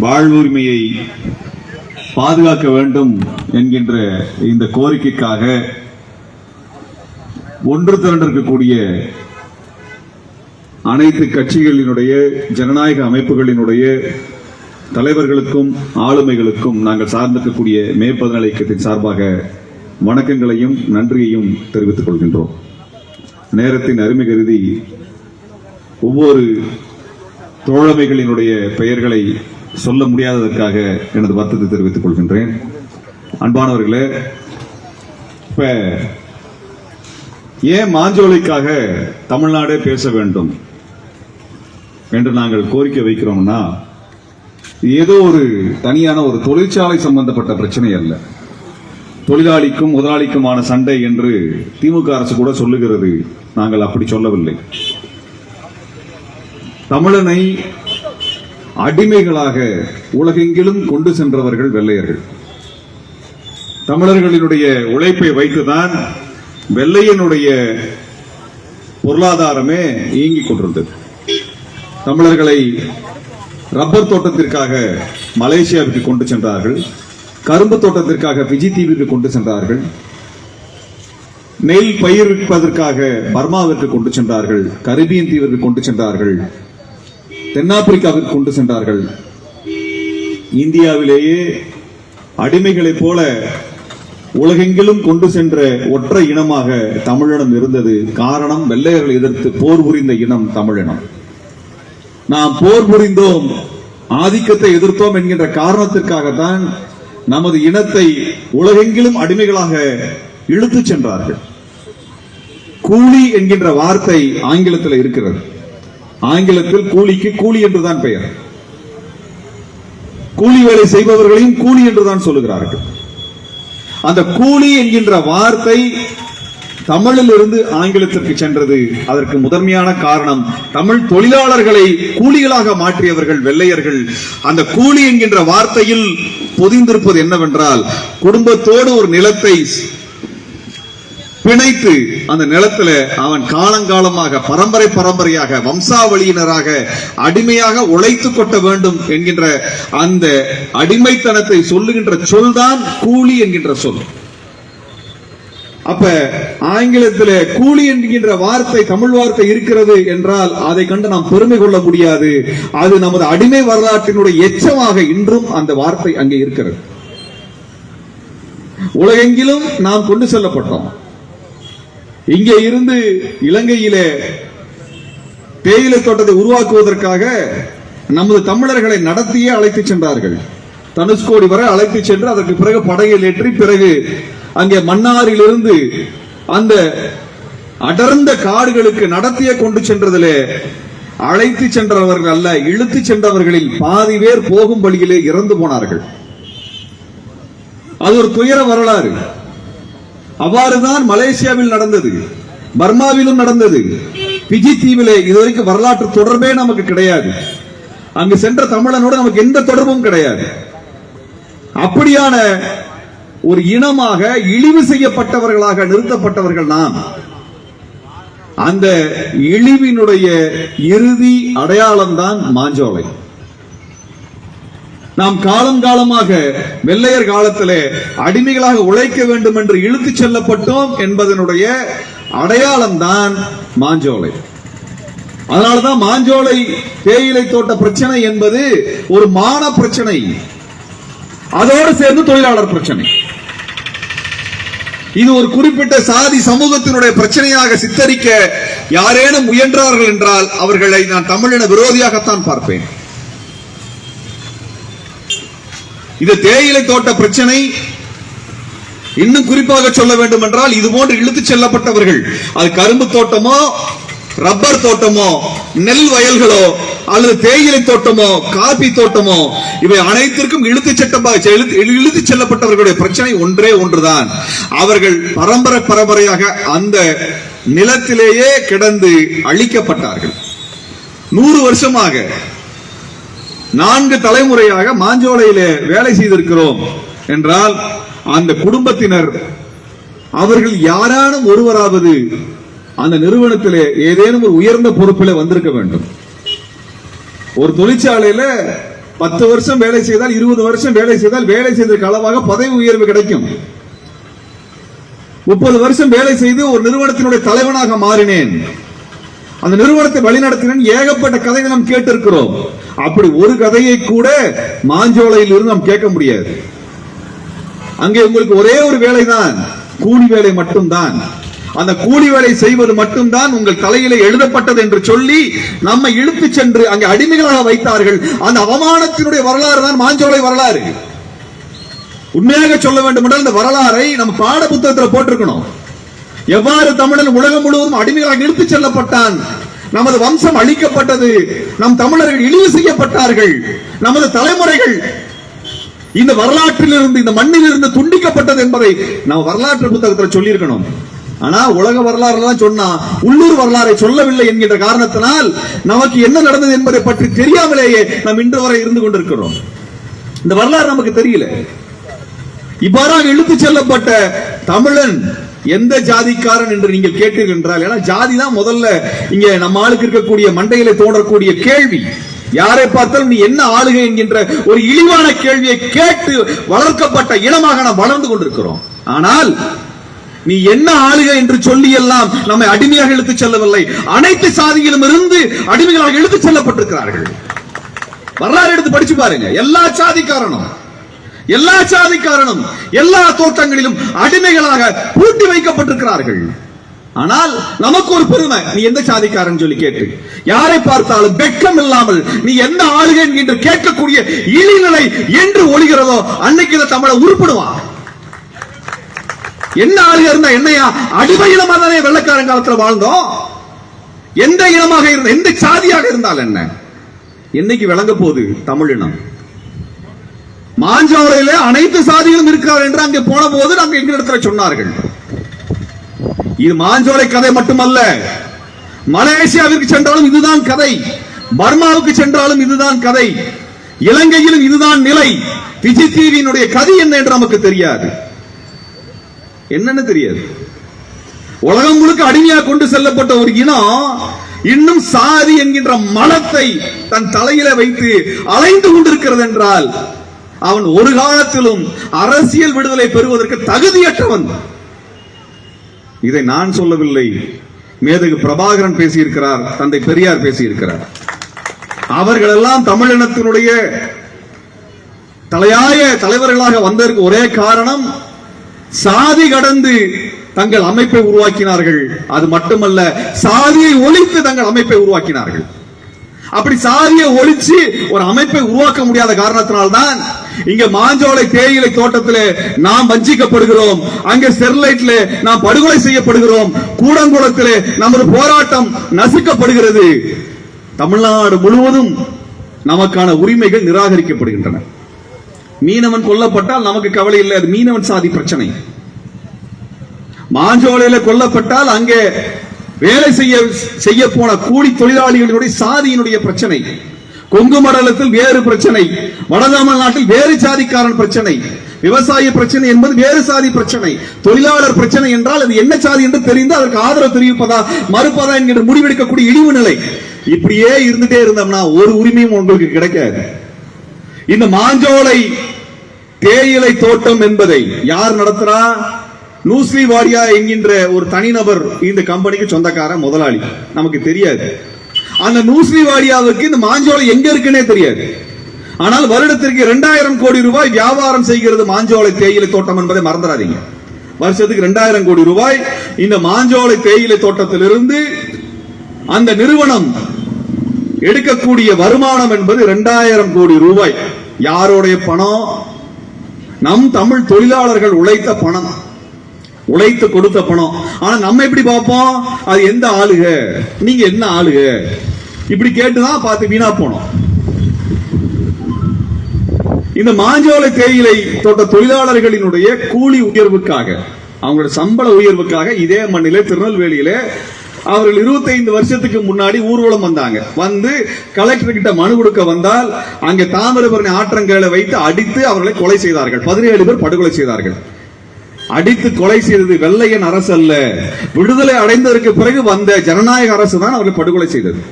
வாழ்வுரிமையை பாதுகாக்க வேண்டும் என்கின்ற இந்த கோரிக்கைக்காக ஒன்று திரண்டிருக்கக்கூடிய அனைத்து கட்சிகளினுடைய ஜனநாயக அமைப்புகளினுடைய தலைவர்களுக்கும் ஆளுமைகளுக்கும் நாங்கள் சார்ந்திருக்கக்கூடிய மே பதினாலு இயக்கத்தின் சார்பாக வணக்கங்களையும் நன்றியையும் தெரிவித்துக் கொள்கின்றோம். நேரத்தின் அருமை கருதி ஒவ்வொரு தோழமைகளினுடைய பெயர்களை சொல்ல முடியாததற்காக எனது வருத்தத்தை தெரிவித்துக் கொள்கின்றேன். அன்பானவர்களே இப்ப ஏன் மாஞ்சோலைக்காக தமிழ்நாடே பேச வேண்டும் என்று நாங்கள் கோரிக்கை வைக்கிறோம்னா ஏதோ ஒரு தனியான ஒரு தொழிற்சாலை சம்பந்தப்பட்ட பிரச்சனை அல்ல. தொழிலாளிக்கும் முதலாளிக்குமான சண்டை என்று திமுக அரசு கூட சொல்லுகிறது. நாங்கள் அப்படி சொல்லவில்லை. தமிழனை அடிமைகளாக உலகெங்கிலும் கொண்டு சென்றவர்கள் வெள்ளையர்கள். தமிழர்களினுடைய உழைப்பை வைத்துதான் வெள்ளையனுடைய பொருளாதாரமே இயங்கிக் கொண்டிருந்தது. தமிழர்களை ரப்பர் தோட்டத்திற்காக மலேசியாவுக்கு கொண்டு சென்றார்கள். கரும்பு தோட்டத்திற்காக பிஜி தீவிற்கு கொண்டு சென்றார்கள். நெல் பயிரிப்பதற்காக பர்மாவிற்கு கொண்டு சென்றார்கள். கரிபியன் தீவிற்கு கொண்டு சென்றார்கள். தென்னாப்பிரிக்காவிற்கு கொண்டு சென்றார்கள். இந்தியாவிலேயே அடிமைகளைப் போல உலகெங்கிலும் கொண்டு சென்ற ஒற்றை இனமாக தமிழினம் இருந்தது. காரணம் வெள்ளையர்கள் எதிர்த்து போர் புரிந்த இனம் தமிழினம். நாம் போர் புரிந்தோம் ஆதிக்கத்தை எதிர்த்தோம் என்கின்ற காரணத்திற்காகத்தான் நமது இனத்தை உலகெங்கிலும் அடிமைகளாக இழுத்துச் சென்றார்கள். கூலி என்கின்ற வார்த்தை ஆங்கிலத்தில் இருக்கிறது. ஆங்கிலத்தில் கூலிக்கு கூலி என்றுதான் பெயர். கூலி வேலை செய்பவர்களையும் கூலி என்றுதான் சொல்லுகிறார்கள். அந்த கூலி என்கின்ற வார்த்தை தமிழில் இருந்து ஆங்கிலத்திற்கு சென்றது. அதற்கு முதன்மையான காரணம் தமிழ் தொழிலாளர்களை கூலிகளாக மாற்றியவர்கள் வெள்ளையர்கள். அந்த கூலி என்கின்ற வார்த்தையில் பொதிந்திருப்பது என்னவென்றால் குடும்பத்தோடு ஒரு நிலத்தை பிணைத்து அந்த நிலத்துல அவன் காலங்காலமாக பரம்பரை பரம்பரையாக வம்சாவளியினராக அடிமையாக உழைத்து கொட்ட வேண்டும் என்கின்ற அந்த அடிமைத்தனத்தை சொல்லுகின்ற சொல் தான் கூலி என்கின்ற சொல். அப்ப ஆங்கிலத்தில் கூலி என்கின்ற வார்த்தை தமிழ் வார்த்தை இருக்கிறது என்றால் அதை கண்டு நாம் பெருமை கொள்ள முடியாது. அது நமது அடிமை வரலாற்றினுடைய எச்சமாக இன்றும் அந்த வார்த்தை அங்கே இருக்கிறது. உலகெங்கிலும் நாம் கொண்டு செல்லப்பட்டோம். இங்கே இருந்து இலங்கையிலே தேயிலை தோட்டத்தை உருவாக்குவதற்காக நமது தமிழர்களை நடத்தியே அழைத்துச் சென்றார்கள். தனுஷ்கோடி வரை அழைத்துச் சென்று அதற்கு பிறகு படையில் ஏற்றி பிறகு அங்கே மன்னாரிலிருந்து அந்த அடர்ந்த காடுகளுக்கு நடத்திய கொண்டு சென்றதிலே அழைத்து சென்றவர்கள் அல்ல இழுத்து சென்றவர்களில் பாதி பேர் போகும் வழியிலே இறந்து போனார்கள். அது ஒரு துயர வரலாறு. அவ்வாறுதான் மலேசியாவில் நடந்தது பர்மாவிலும் நடந்தது. பிஜி தீவிலே இதுவரைக்கும் வரலாற்று தொடர்பே நமக்கு கிடையாது. அங்கு சென்ற தமிழனோடு நமக்கு எந்த தொடர்பும் கிடையாது. அப்படியான ஒரு இனமாக இழிவு செய்யப்பட்டவர்களாக நிறுத்தப்பட்டவர்கள் நாம். அந்த இழிவினுடைய இறுதி அடையாளம் தான் மாஞ்சோலை. நாம் காலம் காலமாக வெள்ளையர் காலத்திலே அடிமைகளாக உழைக்க வேண்டும் என்று இழுத்துச் செல்லப்பட்டோம் என்பதனுடைய அடையாளம் தான் மாஞ்சோலை. அதனாலதான் மாஞ்சோலை தேயிலை தோட்ட பிரச்சனை என்பது ஒரு மான பிரச்சனை. அதோடு சேர்ந்து தொழிலாளர் பிரச்சனை. இது ஒரு குறிப்பிட்ட சாதி சமூகத்தினுடைய பிரச்சனையாக சித்தரிக்க யாரேனும் முயன்றார்கள் என்றால் அவர்களை நான் தமிழின விரோதியாகத்தான் பார்ப்பேன். இது தேயிலை தோட்ட பிரச்சனை. இன்னும் குறிப்பாக சொல்ல வேண்டும் என்றால் இது போன்று இழுத்து செல்லப்பட்டவர்கள் அது கரும்பு தோட்டமோ ரப்பர் தோட்டமோ நெல் வயல்களோ அல்லது தேயிலை தோட்டமோ காபி தோட்டமோ இவை அனைத்திற்கும் இழுத்துச் சட்டமாக இழுத்துச் செல்லப்பட்டவர்களுடைய பிரச்சனை ஒன்றே ஒன்றுதான். அவர்கள் பரம்பரை பரம்பரையாக அந்த நிலத்திலேயே கிடந்து அழிக்கப்பட்டார்கள். நூறு வருஷமாக நான்கு தலைமுறையாக மாஞ்சோலையிலே வேலை செய்திருக்கிறோம் என்றால் அந்த குடும்பத்தினர் அவர்கள் யாரானும் ஒருவராவது அந்த நிறுவனத்திலே ஏதேனும் ஒரு உயர்ந்த பொறுப்பில் வந்திருக்க வேண்டும். ஒரு தொழிற்சாலையில பத்து வருஷம் வேலை செய்தால் இருபது வருஷம் வேலை செய்தால் வேலை செய்ததற்கு அளவாக பதவி உயர்வு கிடைக்கும். முப்பது வருஷம் வேலை செய்து ஒரு நிறுவனத்தினுடைய தலைவனாக மாறினேன். அந்த நிறுவனத்தை வழிநடத்தினன் ஏகப்பட்ட கதைகளை நாம் கேட்டிருக்கிறோம். அப்படி ஒரு கதையை கூட மாஞ்சோலையில் இருந்து நாம் கேட்க முடியாது. அங்கே உங்களுக்கு ஒரே ஒரு வேலைதான். கூலி வேலை மட்டும்தான். அந்த கூலி வேலை செய்வது மட்டும்தான் உங்கள் தலையிலே எழுதப்பட்டது என்று சொல்லி நம்மை இழுத்துச் சென்று அங்கே அடிமைகளாக வைத்தார்கள். அந்த அவமானத்தினுடைய வரலாறு தான் மாஞ்சோலை வரலாறு. உண்மையாக சொல்ல வேண்டும் என்றால் இந்த வரலாறை நம்ம பாட புத்தகத்தில் போட்டிருக்கணும். எவ்வாறு தமிழன் உலகம் முழுவதும் அடிமைகளாக இழுத்துச் செல்லப்பட்டான்? நமது வம்சம் அழிக்கப்பட்டது. நம் தமிழர்கள் இழிவு செய்யப்பட்டார்கள். நமது தலைமுறைகள் இந்த வரலாற்றில் இருந்து இந்த மண்ணில் இருந்து துண்டிக்கப்பட்டது என்பதை நாம் வரலாற்று புத்தகத்தில் சொல்லியிருக்கணும். ஆனா உலக வரலாறு எல்லாம் சொன்னா உள்ளூர் வரலாறை சொல்லவில்லை என்கின்ற காரணத்தினால் நமக்கு என்ன நடந்தது என்பதை பற்றி தெரியாமலேயே நாம் இன்று வரை இருந்து கொண்டிருக்கிறோம். இந்த வரலாறு நமக்கு தெரியல. இவ்வாறாக இழுத்துச் செல்லப்பட்ட தமிழன் எந்த ஜாதிக்காரன் என்று நீங்கள் கேட்டீர்கள் என்றால் ஏன்னா ஜாதி தான் முதல்ல இங்க நம்ம ஆளுக்கு இருக்கக்கூடிய மண்டையில தோன்றக்கூடிய கேள்வி. யாரை பார்த்தாலும் நீ என்ன ஆளுகை என்கின்ற ஒரு இழிவான கேள்வியை கேட்டு வளர்க்கப்பட்ட இனமாக நாம் வளர்ந்து கொண்டிருக்கிறோம். ஆனால் நீ என்ன ஆளுகை என்று சொல்லி எல்லாம் நம்மை அடிமையாக இழுத்துச் செல்லவில்லை. அனைத்து சாதியிலும் இருந்து அடிமைகளாக இழுத்துச் செல்லப்பட்டிருக்கிறார்கள். வரலாறு எடுத்து படிச்சு பாருங்க. எல்லா சாதிக்காரனும் எல்லா சாதிக்காரனும் எல்லா தோட்டங்களிலும் அடிமைகளாக பூட்டி வைக்கப்பட்டிருக்கிறார்கள். ஆனால் நமக்கு ஒரு பெருமை. நீ எந்த சாதிக்காரன் சொல்லி கேட்டு? யாரை பார்த்தாலும் வெட்கம் இல்லாமல் நீ எந்த ஆளுகை என்று கேட்கக்கூடிய இழிநிலை என்று ஒழிகிறதோ அன்னைக்கு இந்த தமிழை உருப்படுவான் என்ன ஆளுக இருந்தா என்னையா? அடிமை இனமா தானே வெள்ளக்காரன் காலத்துல வாழ்ந்தோம்? எந்த இனமாக இருந்த எந்த சாதியாக இருந்தால் என்ன? என்னைக்கு விளங்க போகுது தமிழினம் மாஞ்சோலையில அனைத்து சாதிகளும் இருக்கிறார் என்று அங்கே போன போது நாங்க எங்களிடத்தில் இடத்துல சொன்னார்கள். இது மாஞ்சோலை கதை மட்டுமல்ல. மலேசியாவிற்கு சென்றாலும் இதுதான் கதை. பர்மாவுக்கு சென்றாலும் இதுதான் கதை. இலங்கையிலும் இதுதான் நிலை. விஜய் தீவியினுடைய கதை என்ன என்று நமக்கு தெரியாது. என்னன்னு தெரியாது. உலகம் முழுக்க அடிமையா கொண்டு செல்லப்பட்ட ஒரு இனம் இன்னும் சாதி என்கின்ற மலத்தை தன் தலையில வைத்து அலைந்து கொண்டிருக்கிறது என்றால் அவன் ஒரு காலத்திலும் அரசியல் விடுதலை பெறுவதற்கு தகுதியற்றவன். இதை நான் சொல்லவில்லை. மேதகு பிரபாகரன் பேசியிருக்கிறார் தந்தை பெரியார் பேசியிருக்கிறார். அவர்களெல்லாம் தமிழினத்தினுடைய தலையாய தலைவர்களாக வந்ததற்கு ஒரே காரணம் சாதி கடந்து தங்கள் அமைப்பை உருவாக்கினார்கள். அது மட்டுமல்ல சாதியை ஒழித்து தங்கள் அமைப்பை உருவாக்கினார்கள். அப்படி சாதியை ஒழிச்சு ஒரு அமைப்பை உருவாக்க முடியாத காரணத்தினால்தான் இங்க மாஞ்சோலை தேயிலை தோட்டத்திலே நாம் வஞ்சிக்கப்படுகிறோம். அங்கே ஸ்டெர்லைட்ல நாம் படுகொலை செய்யப்படுகிறோம். கூடங்குளத்தில் நமது போராட்டம் நசுக்கப்படுகிறது. தமிழ்நாடு முழுவதும் நமக்கான உரிமைகள் நிராகரிக்கப்படுகின்றன. மீனவன் கொல்லப்பட்டால் நமக்கு கவலை இல்லை. அது மீனவன் சாதி பிரச்சனை. மாஞ்சோலையில கொல்லப்பட்டால் அங்கே வேலை செய்ய செய்ய போன கூலி தொழிலாளிகளுடைய சாதியினுடைய பிரச்சனை கொங்கு மண்டலத்தில் வேறு பிரச்சனை வட தமிழ்நாட்டில் வேறு சாதிக்காரன் பிரச்சனை விவசாய பிரச்சனை என்பது வேறு சாதி பிரச்சனை தொழிலாளர் பிரச்சனை என்றால் அது என்ன சாதி என்று தெரிந்து அதற்கு ஆதரவு தெரிவிப்பதா மறுப்பதா என்கிற முடிவெடுக்கக்கூடிய இழிவு நிலை. இப்படியே இருந்துட்டே இருந்தோம்னா ஒரு உரிமையும் உங்களுக்கு கிடைக்காது. இந்த மாஞ்சோலை தேயிலை தோட்டம் என்பதை யார் நடத்துறா? நூஸ்லி வாரியா என்கின்ற ஒரு தனிநபர் இந்த கம்பெனிக்கு சொந்தக்காரன் முதலாளி. நமக்கு தெரியாது. அந்த நூஸ்லி வாடியாவுக்கு இந்த மாஞ்சோலை எங்க இருக்குன்னே தெரியாது. ஆனால் வருடத்திற்கு இரண்டாயிரம் கோடி ரூபாய் வியாபாரம் செய்கிறது மாஞ்சோலை தேயிலை தோட்டம் என்பதை மறந்துடாதீங்க. வருஷத்துக்கு இரண்டாயிரம் கோடி ரூபாய் இந்த மாஞ்சோலை தேயிலை தோட்டத்திலிருந்து அந்த நிறுவனம் எடுக்கக்கூடிய வருமானம் என்பது இரண்டாயிரம் கோடி ரூபாய். யாருடைய பணம்? நம் தமிழ் தொழிலாளர்கள் உழைத்த பணம். உழைத்து கொடுத்த பணம். ஆனா நம்ம எப்படி பார்ப்போம்? அது எந்த ஆளுக? நீங்க என்ன ஆளுக? இப்படி கேட்டுதான் பார்த்து வீணா போனோம். இந்த மாஞ்சோலை தேயிலை தோட்ட தொழிலாளர்களினுடைய கூலி உயர்வுக்காக அவங்களோட சம்பள உயர்வுக்காக இதே மண்ணிலே திருநெல்வேலியில அவர்கள் 25 வருஷத்துக்கு முன்னாடி ஊர்வலம் வந்தாங்க. வந்து கலெக்டர் கிட்ட மனு கொடுக்க வந்தால் அங்கே தாமிரபரணி ஆற்றங்கரை வைத்து அடித்து அவர்களை கொலை செய்தார்கள். பதினேழு பேர் படுகொலை செய்தார்கள். அடித்து கொலை செய்தது வெள்ளையன் அரசு அல்ல விடுதலை அடைந்ததற்கு பிறகு வந்த ஜனநாயக அரசு தான் அவர்களை படுகொலை செய்தது.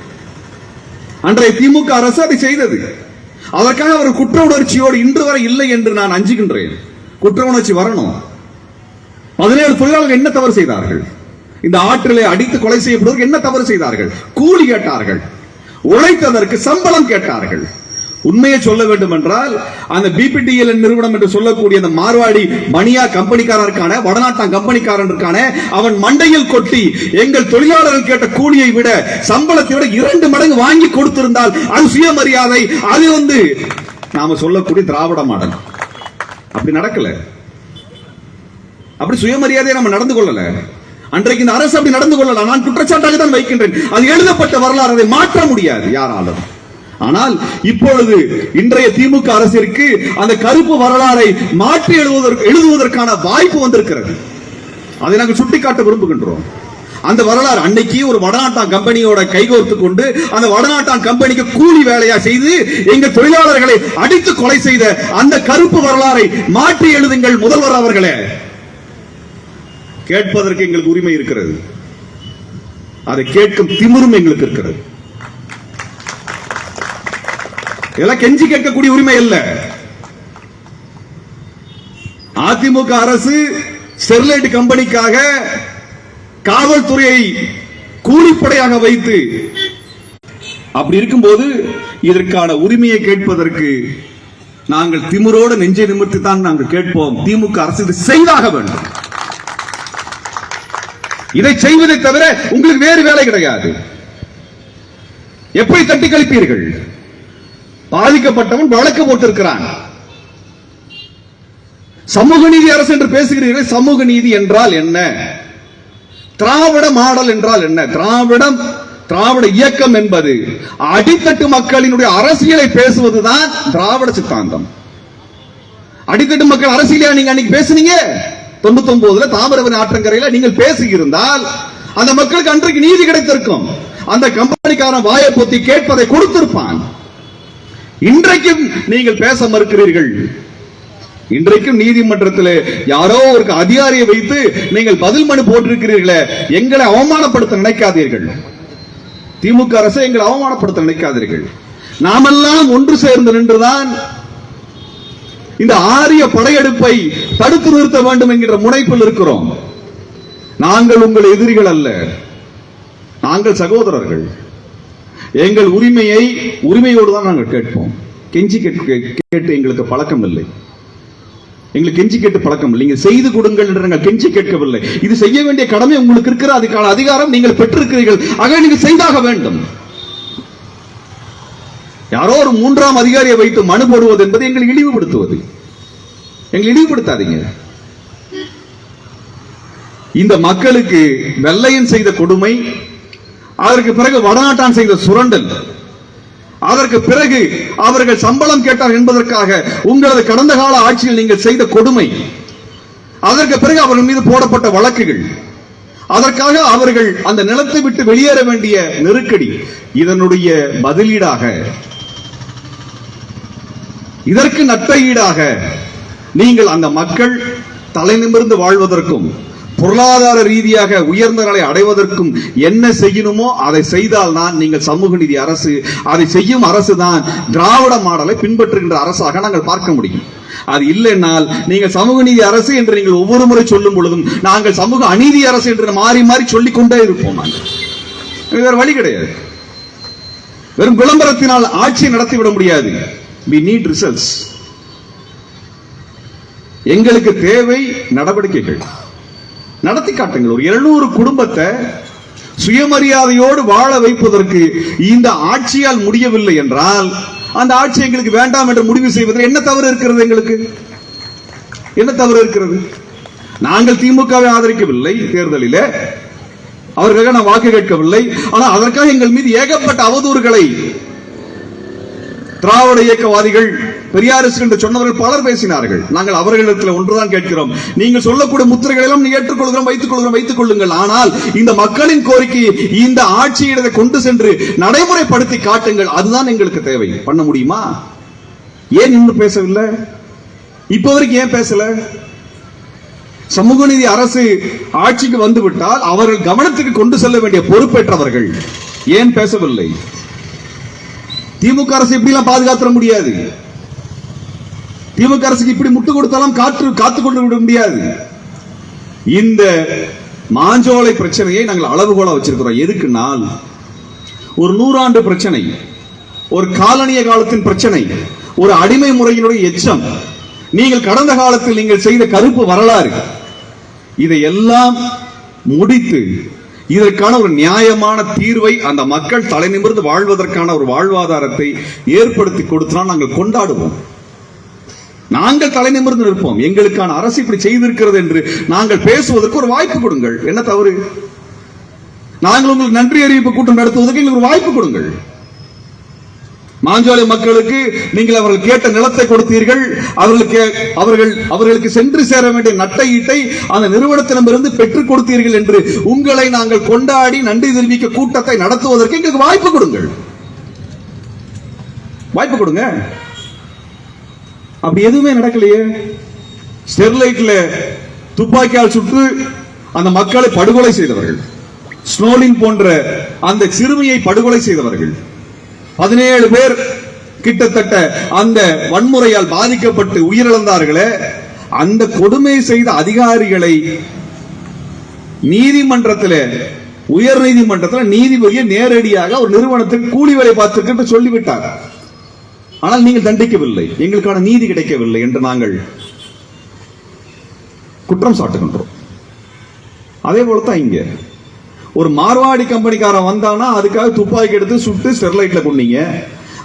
அன்றைய திமுக அரசு அதை செய்தது. அதற்காக அவர் குற்ற உணர்ச்சியோடு இன்று வரை இல்லை என்று நான் அஞ்சுகின்றேன். குற்ற உணர்ச்சி வரணும். பதினேழு தொழிலாளர்கள் என்ன தவறு செய்தார்கள்? இந்த ஆற்றிலே அடித்து கொலை செய்யப்படுவதற்கு என்ன தவறு செய்தார்கள்? கூலி கேட்டார்கள். உழைத்ததற்கு சம்பளம் கேட்டார்கள். உண்மையை சொல்ல வேண்டும் என்றால் அந்த பிபிடிஎல் நிறுவனம் என்று சொல்லக்கூடிய அந்த மார்வாடி மணியா கம்பெனிக்காரருக்கான வடநாட்டான் கம்பெனிக்காரனுக்கான அவன் மண்டையில் கொட்டி எங்கள் தொழிலாளர்கள் கேட்ட கூலியை விட சம்பளத்தை விட இரண்டு மடங்கு வாங்கி கொடுத்திருந்தால் அது சுயமரியாதை அது வந்து நாம சொல்லக்கூடிய திராவிட மாடல். அப்படி நடக்கல. அப்படி சுயமரியாதையை நம்ம நடந்து கொள்ளல. அன்றைக்கு இந்த அரசு அப்படி நடந்து கொள்ளல. நான் குற்றச்சாட்டாக தான் வைக்கின்றேன். அது எழுதப்பட்ட வரலாறு. அதை மாற்ற முடியாது யாராலும். ஆனால் இப்பொழுது இன்றைய திமுக அரசிற்கு அந்த கருப்பு வரலாறை மாற்றி எழுதுவதற்கு எழுதுவதற்கான வாய்ப்பு வந்திருக்கிறது. அதை நாங்கள் சுட்டிக்காட்ட விரும்புகின்றோம். அந்த வரலாறு அன்னைக்கு ஒரு வடநாட்டான் கம்பெனியோட கைகோர்த்து கொண்டு அந்த வடநாட்டான் கம்பெனிக்கு கூலி வேலையா செய்து எங்க தொழிலாளர்களை அடித்து கொலை செய்த அந்த கருப்பு வரலாறை மாற்றி எழுதுங்கள் முதல்வர் அவர்களே. கேட்பதற்கு எங்களுக்கு உரிமை இருக்கிறது. அதை கேட்கும் திமிரும் எங்களுக்கு இருக்கிறது. இதெல்லாம் கெஞ்சி கேட்கக்கூடிய உரிமை இல்ல அதிமுக அரசு ஸ்டெர்லைட் கம்பெனிக்காக காவல்துறையை கூலிப்படையாக வைத்து அப்படி இருக்கும்போது இதற்கான உரிமையை கேட்பதற்கு நாங்கள் திமுரோடு நெஞ்சை நிமிர்த்தி தான் நாங்கள் கேட்போம். திமுக அரசு இது செய்தாக வேண்டும். இதை செய்வதை தவிர உங்களுக்கு வேறு வேலை கிடையாது. எப்படி தட்டி கழிப்பீர்கள்? பாதிக்கப்பட்டவன் வழக்கு போட்டிருக்கிறான். சமூக நீதி அரசு என்று பேசுகிறீர்கள் சமூக நீதி என்றால் என்ன? திராவிட மாடல் என்றால் என்ன? திராவிடம் திராவிட இயக்கம் என்பது அடித்தட்டு மக்களினுடைய அரசியலை பேசுவதுதான் திராவிட சித்தாந்தம். அடித்தட்டு மக்கள் அரசியலையா நீங்க அன்னைக்கு பேசுனீங்க? தொண்ணூத்தி ஒன்பதுல தாமிரபரணி ஆற்றங்கரையில நீங்கள் பேசியிருந்தால் அந்த மக்களுக்கு அன்றைக்கு நீதி கிடைத்திருக்கும். அந்த கம்பெனிக்காரன் வாயை பொத்தி கேட்பதை கொடுத்திருப்பான். இன்றைக்கும் நீங்கள் பேச மறுக்கிறீர்கள். இன்றைக்கும் நீதிமன்றத்தில் யாரோ ஒரு அதிகாரியை வைத்து நீங்கள் பதில் மனு போட்டிருக்கிறீர்களே எங்களை அவமானப்படுத்த நினைக்காதீர்கள். திமுக அரசை எங்களை அவமானப்படுத்த நினைக்காதீர்கள். நாமெல்லாம் ஒன்று சேர்ந்து நின்றுதான் இந்த ஆரிய படையெடுப்பை தடுத்து நிறுத்த வேண்டும் என்கிற முனைப்பில் இருக்கிறோம். நாங்கள் உங்கள் எதிரிகள் அல்ல. நாங்கள் சகோதரர்கள். எங்கள் உரிமையை உரிமையோடு தான் நாங்கள் கேட்போம். கெஞ்சி கேட்டு எங்களுக்கு பழக்கம் இல்லை. எங்களுக்கு கெஞ்சி கேட்டு பழக்கம் இல்லை. நீங்கள் செய்து கொடுங்கள் என்று நாங்கள் கெஞ்சி கேட்கவில்லை. இது செய்ய வேண்டிய கடமை உங்களுக்கு இருக்கிற அதுக்கான அதிகாரம் நீங்கள் பெற்றிருக்கிறீர்கள். ஆக நீங்கள் செய்தாக வேண்டும். யாரோ ஒரு மூன்றாம் அதிகாரியை வைத்து மனு போடுவது என்பது எங்களை இழிவுபடுத்துவது. எங்களை இழிவுபடுத்தாதீங்க. இந்த மக்களுக்கு வெள்ளையன் செய்த கொடுமை அதற்கு பிறகு வடநாட்டான் செய்த சுரண்டல். அதற்கு பிறகு அவர்கள் சம்பளம் கேட்டார் என்பதற்காக உங்களது கடந்த கால ஆட்சியில் நீங்கள் செய்த கொடுமை. அதற்கு பிறகு அவர்கள் மீது போடப்பட்ட வழக்குகள். அதற்காக அவர்கள் அந்த நிலத்தை விட்டு வெளியேற வேண்டிய நெருக்கடி. இதனுடைய பதிலீடாக இதற்கு நட்ப ஈடாக நீங்கள் அந்த மக்கள் தலை நிமிர்ந்து வாழ்வதற்கும் பொருளாதார ரீதியாக உயர்ந்த நிலை அடைவதற்கும் என்ன செய்யணுமோ அதை செய்தால் தான் நீங்கள் சமூக நீதி அரசு அதை செய்யும் அரசு தான் திராவிட மாடலை பின்பற்றுகின்ற அரசாக நாங்கள் பார்க்க முடியும். அது இல்லைன்னால் நீங்கள் சமூக நீதி அரசு என்று நீங்கள் ஒவ்வொரு முறை சொல்லும் பொழுதும் நாங்கள் சமூக அநீதி அரசு என்று மாறி மாறி சொல்லிக் கொண்டே இருப்போம் நாங்கள். வேறு வழி கிடையாது. வெறும் விளம்பரத்தினால் ஆட்சியை நடத்திவிட முடியாது. வி நீட் ரிசல்ட்ஸ் எங்களுக்கு தேவை நடவடிக்கைகள். நடத்தி காட்டுங்கள். ஒரு 700 குடும்பத்தை சுயமரியாதையோடு வாழ வைப்பதற்கு இந்த ஆட்சியால் முடியவில்லை என்றால் அந்த ஆட்சி எங்களுக்கு வேண்டாம் என்று முடிவு செய்வதில் என்ன தவறு இருக்கிறது எங்களுக்கு? என்ன தவறு இருக்கிறது? நாங்கள் திமுகவை ஆதரிக்கவில்லை தேர்தலில். அவர்களுக்காக நான் வாக்கு கேட்கவில்லை. ஆனால் அதற்காக எங்கள் மீது ஏகப்பட்ட அவதூறுகளை திராவிட இயக்கவாதிகள் பெரியாரிஸ்ட் என்று சொன்னவர்கள் பலர் பேசினார்கள். நாங்கள் அவர்களிடத்தில் ஒன்றுதான் கேட்கிறோம். நீங்கள் சொல்லக்கூடிய முத்திரைகளை எல்லாம் ஏற்றுக்கொள்கிறோம் வைத்துக் கொள்கிறோம் வைத்துக் கொள்ளுங்கள். ஆனால் இந்த மக்களின் கோரிக்கையை இந்த ஆட்சியிடத்தை கொண்டு சென்று நடைமுறைப்படுத்தி காட்டுங்கள். அதுதான் எங்களுக்கு தேவை. பண்ண முடியுமா? ஏன் இன்னும் பேசவில்லை? இப்ப வரைக்கும் ஏன் பேசல? சமூக நீதி அரசு ஆட்சிக்கு வந்துவிட்டால் அவர்கள் கவனத்துக்கு கொண்டு செல்ல வேண்டிய பொறுப்பேற்றவர்கள். ஏன் பேசவில்லை? திமுக அரசு இப்படி எல்லாம் பாதுகாத்துற முடியாது. திமுக அரசுக்கு இப்படி முட்டு கொடுத்தாலும் காற்று காத்து கொண்டு விட முடியாது. இந்த மாஞ்சோலை பிரச்சனையை நாங்கள் அளவுகோலா வச்சிருக்கிறோம். எதுக்குனால் ஒரு நூறாண்டு பிரச்சனை ஒரு காலனிய காலத்தின் பிரச்சனை ஒரு அடிமை முறையினுடைய எச்சம். நீங்கள் கடந்த காலத்தில் நீங்கள் செய்த கருப்பு வரலாறு. இதையெல்லாம் முடித்து இதற்கான ஒரு நியாயமான தீர்வை அந்த மக்கள் தலைநிமிர்ந்து வாழ்வதற்கான ஒரு வாழ்வாதாரத்தை ஏற்படுத்தி கொடுத்தால் நாங்கள் கொண்டாடுவோம். நாங்கள் தலை நிமிர்ந்து நிற்போம். எங்களுக்கான அரசு இப்படி செய்திருக்கிறது என்று நாங்கள் பேசுவதற்கு ஒரு வாய்ப்பு கொடுங்கள். என்ன தவறு? நாங்கள் உங்களுக்கு நன்றி அறிவிப்பு கூட்டம் நடத்துவதற்கு எங்களுக்கு ஒரு வாய்ப்பு கொடுங்கள். மாஞ்சோலை மக்களுக்கு நீங்கள் அவர்கள் கேட்ட நிலத்தை கொடுத்தீர்கள். அவர்களுக்கு அவர்கள் அவர்களுக்கு சென்று சேர வேண்டிய நட்டை ஈட்டை அந்த நிறுவனத்திடமிருந்து பெற்றுக் கொடுத்தீர்கள் என்று உங்களை நாங்கள் கொண்டாடி நன்றி தெரிவிக்க கூட்டத்தை நடத்துவதற்கு எங்களுக்கு வாய்ப்பு கொடுங்கள். வாய்ப்பு கொடுங்க. அப்படி எதுவுமே நடக்கலையே. ஸ்டெர்லைட்ல துப்பாக்கியால் சுட்டு அந்த மக்களை படுகொலை செய்தவர்கள். ஸ்னோலின் போன்ற அந்த சிறுமியை படுகொலை செய்தவர்கள். பதினேழு பேர் கிட்டத்தட்ட அந்த வன்முறையால் பாதிக்கப்பட்டு உயிரிழந்தார்களே அந்த கொடுமை செய்த அதிகாரிகளை நீதிமன்றத்தில் உயர் நீதிமன்றத்தில் நீதிபதியை நேரடியாக ஒரு நிறுவனத்துக்கு கூலி வேலை பார்த்திருக்கு சொல்லிவிட்டார். ஆனால் நீங்கள் தண்டிக்கவில்லை. எங்களுக்கான நீதி கிடைக்கவில்லை என்று நாங்கள் குற்றம் சாட்டுகின்றோம். அதே போலத்தான் இங்க. ஒரு மார்வாடி கம்பெனிக்காரன் வந்தானா அதுக்காக துப்பாக்கி எடுத்து சுட்டு ஸ்டெர்லைட்ல கொண்டீங்க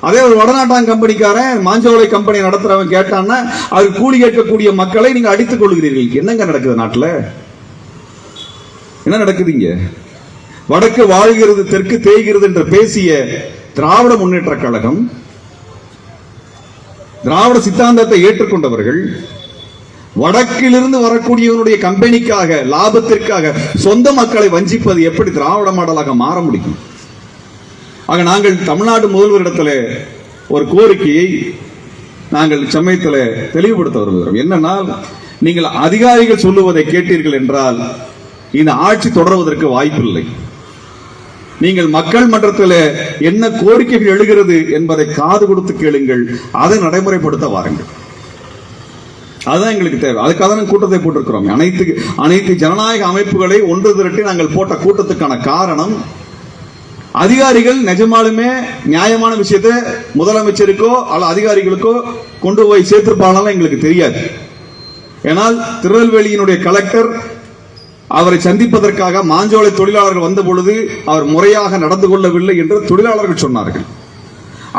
அதே ஒரு வடநாட்டான் கம்பெனிக்காரன் மாஞ்சோலை கம்பெனி நடத்துறவன் கேட்டான்னா அது கூலி கேட்கக்கூடிய மக்களை நீங்க அடித்துக் கொள்கிறீர்கள். என்னங்க நடக்குது நாட்டில்? என்ன நடக்குது இங்க? வடக்கு வாழ்கிறது தெற்கு தேய்கிறது என்று பேசிய திராவிட முன்னேற்ற கழகம் திராவிட சித்தாந்தத்தை ஏற்றுக்கொண்டவர்கள் வடக்கிலிருந்து வரக்கூடியவனுடைய கம்பெனிக்காக லாபத்திற்காக சொந்த மக்களை வஞ்சிப்பது எப்படி திராவிட மாடலாக மாற முடியும்? ஆக நாங்கள் தமிழ்நாடு முதல்வரிடத்தில் ஒரு கோரிக்கையை நாங்கள் சமயத்தில் தெளிவுபடுத்த வருகிறோம் என்னன்னால் நீங்கள் அதிகாரிகள் சொல்லுவதை கேட்டீர்கள் என்றால் இந்த ஆட்சி தொடர்வதற்கு வாய்ப்பில்லை. நீங்கள் மக்கள் மன்றத்தில் என்ன கோரிக்கைகள் எழுகிறது என்பதை காது கொடுத்து கேளுங்கள். அதை நடைமுறைப்படுத்த வாருங்கள். அதுதான் எங்களுக்கு தேவை. அதுக்காக தான் கூட்டத்தை போட்டிருக்கிறோம். அனைத்து அனைத்து ஜனநாயக அமைப்புகளை ஒன்று திரட்டி நாங்கள் போட்ட கூட்டத்துக்கான காரணம் அதிகாரிகள் நிஜமாலுமே நியாயமான விஷயத்தை முதலமைச்சருக்கோ அல்ல அதிகாரிகளுக்கோ கொண்டு போய் சேர்த்திருப்பாங்களாம் எங்களுக்கு தெரியாது. ஏனால் திருநெல்வேலியினுடைய கலெக்டர் அவரை சந்திப்பதற்காக மாஞ்சோலை தொழிலாளர்கள் வந்த பொழுது அவர் முறையாக நடந்து கொள்ளவில்லை என்று தொழிலாளர்கள் சொன்னார்கள்.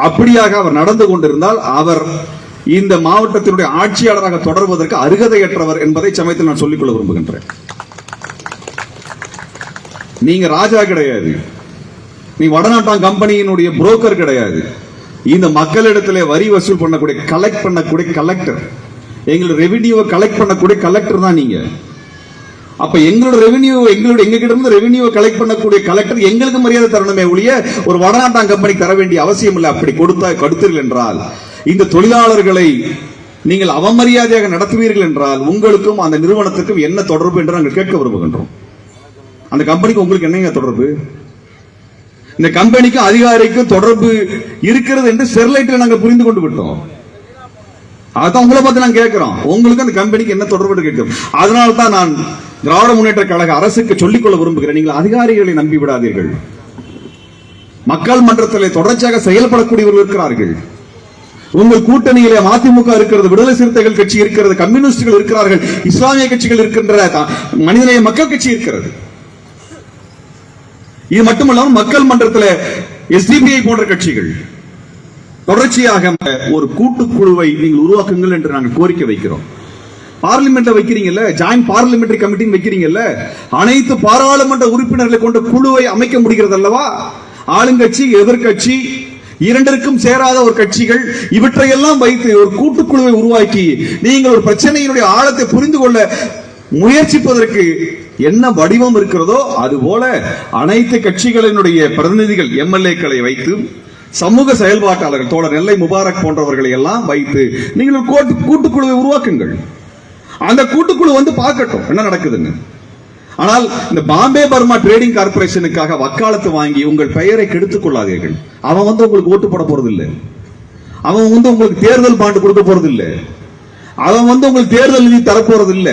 அப்படியாக அவர் நடந்து கொண்டிருந்தால் அவர் இந்த மாவட்டத்தினுடைய ஆட்சியாளராக தொடர்வதற்கு அருகதையற்றவர் என்பதை சமயத்தில் நான் சொல்லிக்கொள்ள விரும்புகின்றேன். நீங்க ராஜா கிடையாது. நீ வடநாட்டான் கம்பெனியினுடைய புரோக்கர் கிடையாது. இந்த மக்களிடத்திலே வரி வசூல் பண்ணக்கூடிய கலெக்ட் பண்ணக்கூடிய கலெக்டர் எங்களுக்கு ரெவின்யூவை கலெக்ட் பண்ணக்கூடிய கலெக்டர் தான் நீங்க. அப்ப எங்களோட ரெவென்யூ எங்களோட எங்க கிட்ட இருந்து ரெவென்யூ கலெக்ட் பண்ணக்கூடிய கலெக்டர் எங்களுக்கு மரியாதை தரணுமே ஒழிய ஒரு வடநாட்டான் கம்பெனிக்கு தர வேண்டிய அவசியம் இல்லை. அப்படி கொடுத்தா கொடுத்தீர்கள் என்றால் இந்த தொழிலாளர்களை நீங்கள் அவமரியாதையாக நடத்துவீர்கள் என்றால் உங்களுக்கும் அந்த நிறுவனத்துக்கும் என்ன தொடர்பு என்று நாங்கள் கேட்க விரும்புகின்றோம். அந்த கம்பெனிக்கு உங்களுக்கு என்னங்க தொடர்பு? இந்த கம்பெனிக்கும் அதிகாரிக்கும் தொடர்பு இருக்கிறது என்று ஸ்டெர்லைட்டில் நாங்கள் புரிந்து கொண்டு விட்டோம். அதான் உங்களை பார்த்து நாங்கள் கேட்கிறோம். உங்களுக்கு அந்த கம்பெனிக்கு என்ன தொடர்பு கேட்கும் அதனால தான் நான் திராவிட முன்னேற்ற கழக அரசுக்கு சொல்லிக்கொள்ள விரும்புகிறேன் நீங்கள் அதிகாரிகளை நம்பி விடாதீர்கள். மக்கள் மன்றத்தில் தொடர்ச்சியாக செயல்படக்கூடியவர்கள் இருக்கிறார்கள். உங்கள் கூட்டணியிலே மதிமுக இருக்கிறது விடுதலை சிறுத்தைகள் கட்சி இருக்கிறது கம்யூனிஸ்டுகள் இருக்கிறார்கள் இஸ்லாமிய கட்சிகள் இருக்கின்ற மனிதநேய மக்கள் கட்சி இருக்கிறது. இது மட்டுமல்லாமல் மக்கள் மன்றத்தில் எஸ்டிபிஐ போன்ற கட்சிகள் தொடர்ச்சியாக ஒரு கூட்டுக்குழுவை நீங்கள் உருவாக்குங்கள் என்று நாங்கள் கோரிக்கை வைக்கிறோம். பார்லிமெண்ட்ல வைக்கிறீங்கல்ல ஜாயிண்ட் பார்லிமெண்டரி கமிட்டின்னு வைக்கிறீங்கல்ல அனைத்து பாராளுமன்ற உறுப்பினர்களை கொண்ட குழுவை அமைக்க முடிகிறது அல்லவா? ஆளுங்கட்சி எதிர்கட்சி இரண்டிற்கும் சேராத ஒரு கட்சிகள் இவற்றையெல்லாம் வைத்து ஒரு கூட்டுக்குழுவை உருவாக்கி நீங்கள் ஒரு பிரச்சனையினுடைய ஆழத்தை புரிந்து கொள்ள முயற்சிப்பதற்கு என்ன வடிவம் இருக்கிறதோ அதுபோல அனைத்து கட்சிகளினுடைய பிரதிநிதிகள் எம்எல்ஏக்களை வைத்து சமூக செயல்பாட்டாளர்கள் தோழர் நெல்லை முபாரக் போன்றவர்களை எல்லாம் வைத்து நீங்கள் கூட்டு- கூட்டுக்குழுவை உருவாக்குங்கள். அந்த கூட்டுக்குழு வந்து பார்க்கட்டும். என்ன நடக்குதுன்னு? ஆனால் இந்த பாம்பே பர்மா ட்ரேடிங் கார்பரேஷனுக்காக வக்காலத்து வாங்கி உங்கள் பெயரை கெடுத்துக் கொள்ளாதீர்கள். அவன் வந்து உங்களுக்கு ஓட்டு போட போறது அவன் வந்து உங்களுக்கு தேர்தல் பாண்டு கொடுக்க போறது அவன் வந்து உங்களுக்கு தேர்தல் நிதி தரப்போறது இல்ல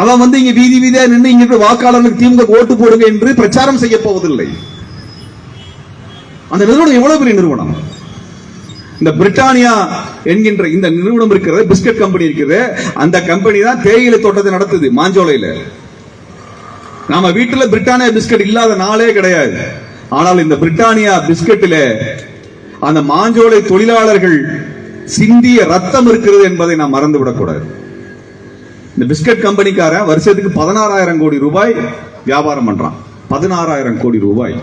அவன் வந்து இங்க வீதி வீதியா நின்று இங்க இருக்கிற வாக்காளர்களுக்கு திமுக ஓட்டு போடுங்க என்று பிரச்சாரம் செய்ய போவதில்லை. அந்த நிறுவனம் எவ்வளவு பெரிய நிறுவனம்? இந்த பிரிட்டானியா என்கின்ற இந்த நிறுவனம் இருக்கிறது பிஸ்கட் கம்பெனி இருக்குது. அந்த கம்பெனி தான் தேயிலை தோட்டத்தை நடத்துது மாஞ்சோலையில. நாம வீட்டுல பிரிட்டானியா பிஸ்கட் இல்லாத நாளே கிடையாது. ஆனால் இந்த பிரிட்டானியா பிஸ்கட்டில அந்த மாஞ்சோலை தொழிலாளர்கள் சிந்திய ரத்தம் இருக்கிறது என்பதை நாம் மறந்து விடக்கூடாது இந்த பிஸ்கட் கம்பெனிக்காரன் வருஷத்துக்கு பதினாறாயிரம் கோடி ரூபாய் வியாபாரம் பண்றான். பதினாறாயிரம் கோடி ரூபாய்.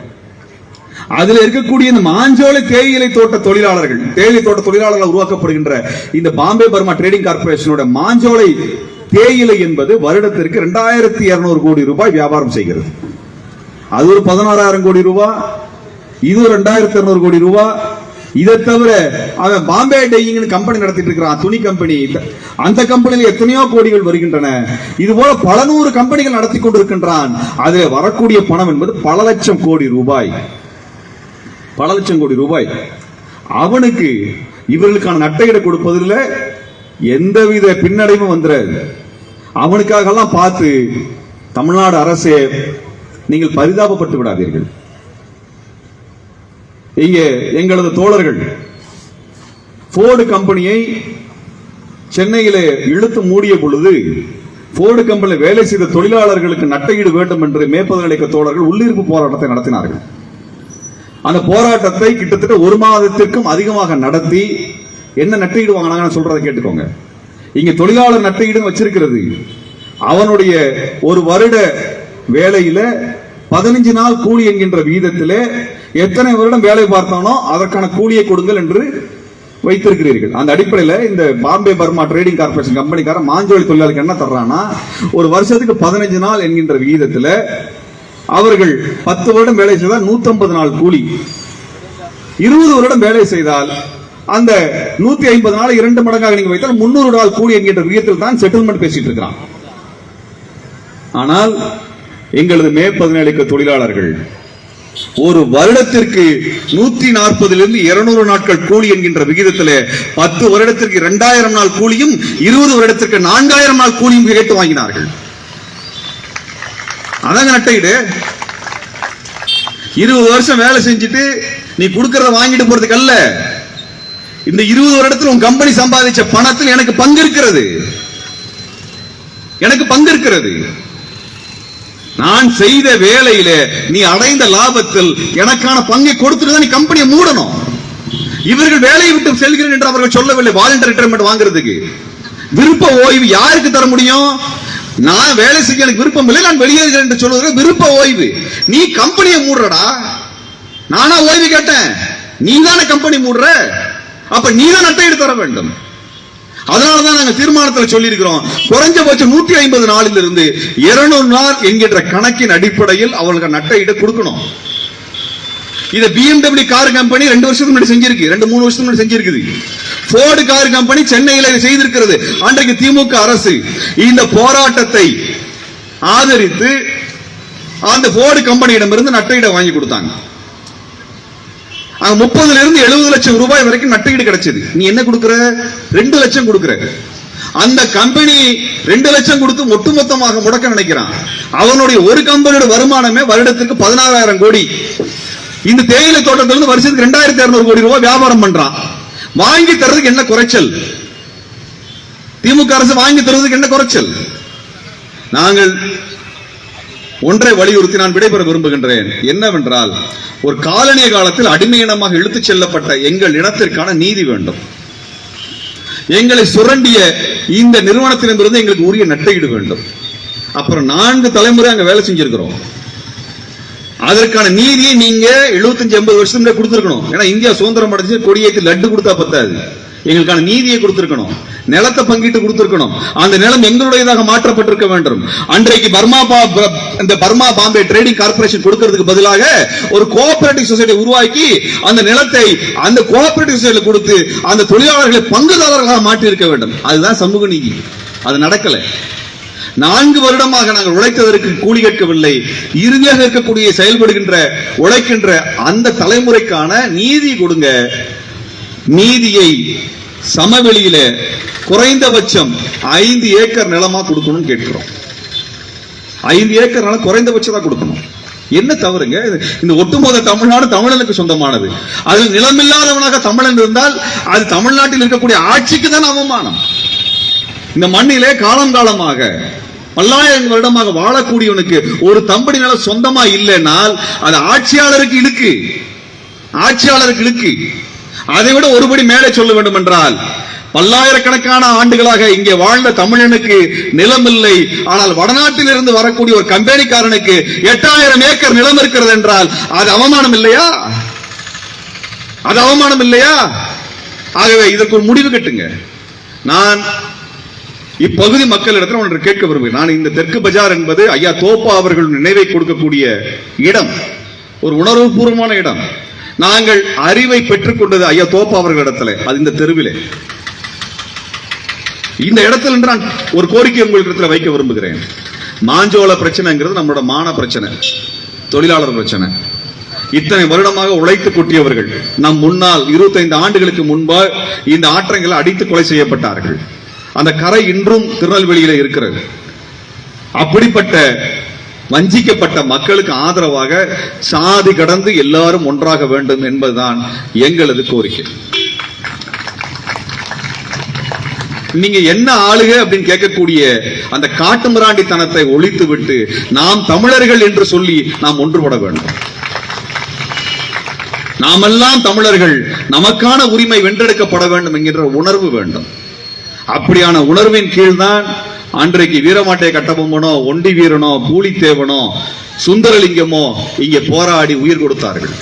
அதுல இருக்கக்கூடிய இந்த மாஞ்சோலை தேயிலை தோட்ட தொழிலாளர்கள் தேயிலை தோட்ட தொழிலாளர்கள் உருவாக்கப்படுகின்ற இந்த பாம்பே பர்மா ட்ரேடிங் கார்பரேஷனோட மாஞ்சோலை தேயிலை என்பது வருடத்திற்கு இரண்டாயிரத்தி இருநூறு கோடி ரூபாய் வியாபாரம் செய்கிறது. அது ஒரு பதினாறாயிரம் கோடி ரூபாய் இது ஒரு ரெண்டாயிரத்தி இருநூறு கோடி ரூபாய் இதை தவிர அவன் பாம்பே டையிங்னு கம்பெனி நடத்திட்டு இருக்கிறான் துணி கம்பெனி அந்த கம்பெனியில் எத்தனையோ கோடிகள் வருகின்றன. இது போல பல நூறு கம்பெனிகள் நடத்தி கொண்டிருக்கின்றான். அதில் வரக்கூடிய பணம் என்பது பல லட்சம் கோடி ரூபாய். பல லட்சம் கோடி ரூபாய். அவனுக்கு இவர்களுக்கான நட்டையிட கொடுப்பதில் எந்தவித பின்னடைவும் வந்துடாது அவனுக்காகலாம் பார்த்து தமிழ்நாடு அரசே நீங்கள் பரிதாபப்பட்டு விடாதீர்கள். இங்கே எங்களது தோழர்கள் போர்டு கம்பெனியை சென்னையிலே இழுத்து மூடிய பொழுது போர்டு கம்பெனியில் வேலை செய்த தொழிலாளர்களுக்கு நட்டையீடு வேண்டும் என்று மேற்பதநிலைக்க தோழர்கள் உள்ளிருப்பு போராட்டத்தை நடத்தினார்கள். அந்த போராட்டத்தை கிட்டத்தட்ட ஒரு மாதத்திற்கும் அதிகமாக நடத்தி என்ன நட்டையீடு வாங்கினாங்கன்னு சொல்றதை கேட்டுக்கோங்க. இங்க தொழிலாளர் நட்டையீடும் வச்சிருக்கிறது. அவனுடைய ஒரு வருட வேலையில பதினஞ்சு நாள் கூலி என்கின்ற வீதத்தில் எத்தனை வருடம் வேலை பார்த்தானோ அதற்கான கூலியை கொடுங்கள் என்று வைத்திருக்கிறீர்கள். அந்த அடிப்படையில் இந்த பாம்பே பர்மா ட்ரேடிங் கார்பரேஷன் கம்பெனிக்காரன் மாஞ்சோலி தொழிலாளிக்கு என்ன தர்றான்னா ஒரு வருஷத்துக்கு பதினஞ்சு நாள் என்கின்ற விகிதத்தில் அவர்கள் பத்து வருடம் வேலை செய்தால் 150 நாள் கூலி. இருபது வருடம் வேலை செய்தால் அந்த நூத்தி ஐம்பது நாள் இரண்டு மடங்காக நீங்க வைத்தால் முன்னூறு நாள் கூலி என்கின்ற விகிதத்தில் தான் செட்டில்மெண்ட் பேசிட்டு இருக்கிறான். ஆனால் எங்களது மே பதினேழுக்கு தொழிலாளர்கள் ஒரு வருடத்திற்கு நூத்தி நாற்பதிலிருந்து இருநூறு நாட்கள் கூலி என்கின்ற விகிதத்தில் பத்து வருடத்திற்கு இரண்டாயிரம் நாள் கூலியும் இருபது வருடத்திற்கு நான்காயிரம் நாள் கூலியும் கேட்டு வாங்கினார்கள். அதாங்க நட்டையிடு இருபது வருஷம் வேலை செஞ்சுட்டு நீ கொடுக்கறத வாங்கிட்டு போறதுக்கு அல்ல. இந்த இருபது வருடத்தில் உன் கம்பெனி சம்பாதிச்ச பணத்தில் எனக்கு பங்கு இருக்கிறது. எனக்கு பங்கு இருக்கிறது. நான் செய்த வேலையில நீ அடைந்த லாபத்தில் எனக்கான பங்கை கொடுத்துட்டு தான் நீ கம்பெனியை மூடணும். இவர்கள் வேலையை விட்டு செல்கிறேன் என்று அவர்கள் சொல்லவில்லை. வாலண்டரி ரிட்டைர்மெண்ட் வாங்குறதுக்கு. விருப்ப ஓய்வு யாருக்கு தர முடியும்? நான் வேலை செய்ய எனக்கு விருப்பம் இல்லை நான் வெளியேறுகிறேன் என்று சொல்வதற்கு விருப்ப ஓய்வு. நீ கம்பெனியை மூடுறடா. நானா ஓய்வு கேட்டேன். நீ தானே கம்பெனி மூடுற? அப்ப நீ தான் நட்டையீடு தர வேண்டும். அதனாலதான் நாங்க தீர்மானத்தில் சொல்லியிருக்கிறோம். குறைஞ்சபட்சம் நூத்தி ஐம்பது நாளில் இருந்து இருநூறு நாள் என்கின்ற கணக்கின் அடிப்படையில் அவங்களுக்கு நட்டையிட கொடுக்கணும். இதை பிஎம்டபிள்யூ கார் கம்பெனி ரெண்டு வருஷத்துக்கு முன்னாடி செஞ்சிருக்கு. ரெண்டு மூணு வருஷத்துக்கு முன்னாடி செஞ்சிருக்குது. போர்டு கார் கம்பெனி சென்னையில செய்திருக்கிறது. அன்றைக்கு திமுக அரசு இந்த போராட்டத்தை ஆதரித்து அந்த போர்டு கம்பெனியிடமிருந்து நட்டையிட வாங்கி கொடுத்தாங்க. அங்க முப்பதுல இருந்து எழுபது லட்சம் ரூபாய் வரைக்கும் நட்டையீடு கிடைச்சது. நீ என்ன கொடுக்கற? ரெண்டு லட்சம் கொடுக்கற. அந்த கம்பெனி ரெண்டு லட்சம் கொடுத்து ஒட்டுமொத்தமாக முடக்க நினைக்கிறான். அவனுடைய ஒரு கம்பெனியோட வருமானமே வருடத்திற்கு பதினாறாயிரம் கோடி. இந்த தேயிலை தோட்டத்திலிருந்து வருஷத்துக்கு ரெண்டாயிரத்தி இருநூறு கோடி ரூபாய் வியாபாரம் பண்றான். வாங்கி தர்றதுக்கு என்ன குறைச்சல்? திமுக அரசு வாங்கி தருவதற்கு என்ன குறைச்சல்? நாங்கள் ஒன்றை வலியுறுத்தி நான் விடைபெற விரும்புகின்றேன். என்னவென்றால் ஒரு காலனிய காலத்தில் அடிமை இனமாக இழுத்துச் செல்லப்பட்ட எங்கள் இனத்திற்கான நீதி வேண்டும். எங்களை சுரண்டிய இந்த நிறுவனத்திலிருந்து எங்களுக்கு உரிய நட்டையீடு வேண்டும். அப்புறம் நான்கு தலைமுறை அங்க வேலை செஞ்சிருக்கிறோம். அதற்கான நீதியை நீங்க 75 எண்பது வருஷம் கொடுத்துருக்கணும். ஏன்னா இந்தியா சுதந்திரம் அடைஞ்சு கொடியேற்றி லட்டு கொடுத்தா பத்தாது. எங்களுக்கான நீதியை கொடுத்திருக்கணும். நிலத்தை பங்கிட்டு கொடுத்திருக்கணும். அந்த நிலம் எங்களுடையதாக மாற்றப்பட்டிருக்க வேண்டும். அன்றைக்கு பர்மா பா- இந்த பர்மா பாம்பே ட்ரேடிங் கார்பரேஷன் கொடுக்கிறதுக்கு பதிலாக ஒரு கோஆபரேட்டிவ் சொசைட்டி உருவாக்கி அந்த நிலத்தை அந்த கோஆபரேட்டிவ் சொசைட்டியில் கொடுத்து அந்த தொழிலாளர்களை பங்குதாரர்களாக மாற்றி இருக்க வேண்டும். அதுதான் சமூக நீதி. அது நடக்கலை. நான்கு வருடமாக நாங்கள் உழைத்ததற்கு கூலி கேட்கவில்லை. இறுதியாக இருக்கக்கூடிய செயல்படுகின்ற உழைக்கின்ற அந்த தலைமுறைக்கான நீதி கொடுங்க. நீதியை சமவெளியில குறைந்தபட்சம் ஐந்து ஏக்கர் நிலமா கொடுக்கணும்னு கேட்கிறோம். ஐந்து ஏக்கர் நிலம் குறைந்தபட்சம் தான் கொடுக்கணும். என்ன தவறுங்க? இந்த ஒட்டுமொத்த தமிழ்நாடு தமிழனுக்கு சொந்தமானது. அது நிலமில்லாதவனாக தமிழன் இருந்தால் அது தமிழ்நாட்டில் இருக்கக்கூடிய ஆட்சிக்கு தான் அவமானம். இந்த மண்ணிலே காலம் காலமாக பல்லாயிரம் வருடமாக வாழக்கூடியவனுக்கு ஒரு தம்படி நிலம் சொந்தமா இல்லைனால் அது ஆட்சியாளருக்கு இழுக்கு. ஆட்சியாளருக்கு இழுக்கு. அதை விட ஒருபடி மேலே சொல்ல வேண்டும் என்றால் பல்லாயிரக்கணக்கான ஆண்டுகளாக இங்கே வாழ்ந்த தமிழனுக்கு நிலம் இல்லை ஆனால் வடநாட்டில் இருந்து வரக்கூடிய ஒரு கம்பெனிக்காரனுக்கு எட்டாயிரம் ஏக்கர் நிலம் இருக்கிறது என்றால் அது அவமானம் இல்லையா? அது அவமானம் இல்லையா? ஆகவே இதற்கு ஒரு முடிவு கட்டுங்க. நான் இப்பகுதி மக்களிடத்தில் ஒன்று கேட்க விரும்புகிறேன். நான் இந்த தெற்கு பஜார் என்பது ஐயா தோப்பா அவர்கள் நினைவை கொடுக்கக்கூடிய இடம். ஒரு உணர்வுபூர்வமான இடம். நாங்கள் அறிவை பெற்றுக் கொண்டது ஐயா தோப்பா அவர்களிடத்துல அது இந்த தெருவிலே. இந்த இடத்துல என்று நான் ஒரு கோரிக்கை உங்களிடத்தில் வைக்க விரும்புகிறேன். மாஞ்சோள பிரச்சனைங்கிறது நம்மளோட மான பிரச்சனை தொழிலாளர் பிரச்சனை. இத்தனை வருடமாக உழைத்து கொட்டியவர்கள் நம் முன்னால் 25 ஆண்டுகளுக்கு முன்பாக இந்த ஆற்றங்களை அடித்து கொலை செய்யப்பட்டார்கள். அந்த கரை இன்றும் திருநெல்வேலியில இருக்கிறது. அப்படிப்பட்ட வஞ்சிக்கப்பட்ட மக்களுக்கு ஆதரவாக சாதி கடந்து எல்லாரும் ஒன்றாக வேண்டும் என்பதுதான் எங்களது கோரிக்கை. நீங்க என்ன ஆளுக அப்படின்னு கேட்கக்கூடிய அந்த காட்டுமிராண்டித்தனத்தை ஒழித்து விட்டு நாம் தமிழர்கள் என்று சொல்லி நாம் ஒன்றுபட வேண்டும். நாமெல்லாம் தமிழர்கள் நமக்கான உரிமை வென்றெடுக்கப்பட வேண்டும் என்கின்ற உணர்வு வேண்டும். அப்படியான உணர்வின் கீழ் தான் அன்றைக்கு வீரமாட்டை கட்டபொம்மனோ ஒண்டி வீரனோ பூலித்தேவனோ சுந்தரலிங்கமோ இங்கே போராடி உயிர் கொடுத்தார்கள்.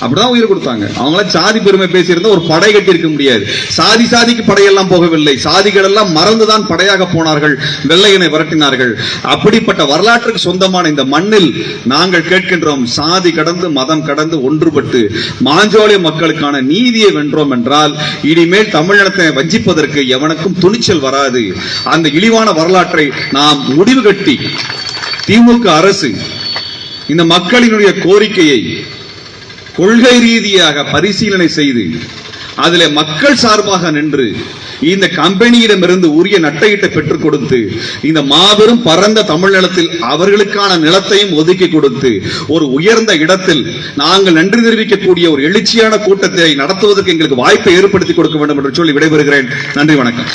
அப்படிதான் உயிர் கொடுத்தாங்க. அவங்களாம் சாதி பெருமை பேசியிருந்தா ஒரு படை கட்டி இருக்க முடியாது. சாதி சாதிக்கு படையெல்லாம் போகவில்லை. சாதிகள் எல்லாம் மறந்துதான் படையாக போனார்கள். வெள்ளையனை விரட்டினார்கள். அப்படிப்பட்ட வரலாற்றுக்கு சொந்தமான இந்த மண்ணில் நாங்கள் கேட்கின்றோம் சாதி கடந்து மதம் கடந்து ஒன்றுபட்டு மாஞ்சோலிய மக்களுக்கான நீதியை வென்றோம் என்றால் இனிமேல் தமிழினத்தை வஞ்சிப்பதற்கு எவனுக்கும் துணிச்சல் வராது. அந்த இழிவான வரலாற்றை நாம் முடிவு கட்டி திமுக அரசு இந்த மக்களினுடைய கோரிக்கையை கொள்கை ரீதியாக பரிசீலனை செய்து அதிலே மக்கள் சார்பாக நின்று இந்த கம்பெனியிடமிருந்து உரிய நட்டையிட்ட பெற்றுக் கொடுத்து இந்த மாபெரும் பரந்த தமிழ் நிலத்தில் அவர்களுக்கான நிலத்தையும் ஒதுக்கி கொடுத்து ஒரு உயர்ந்த இடத்தில் நாங்கள் நன்றி தெரிவிக்கக்கூடிய ஒரு எழுச்சியான கூட்டத்தை நடத்துவதற்கு எங்களுக்கு வாய்ப்பை ஏற்படுத்தி கொடுக்க வேண்டும் என்று சொல்லி விடைபெறுகிறேன். நன்றி வணக்கம்.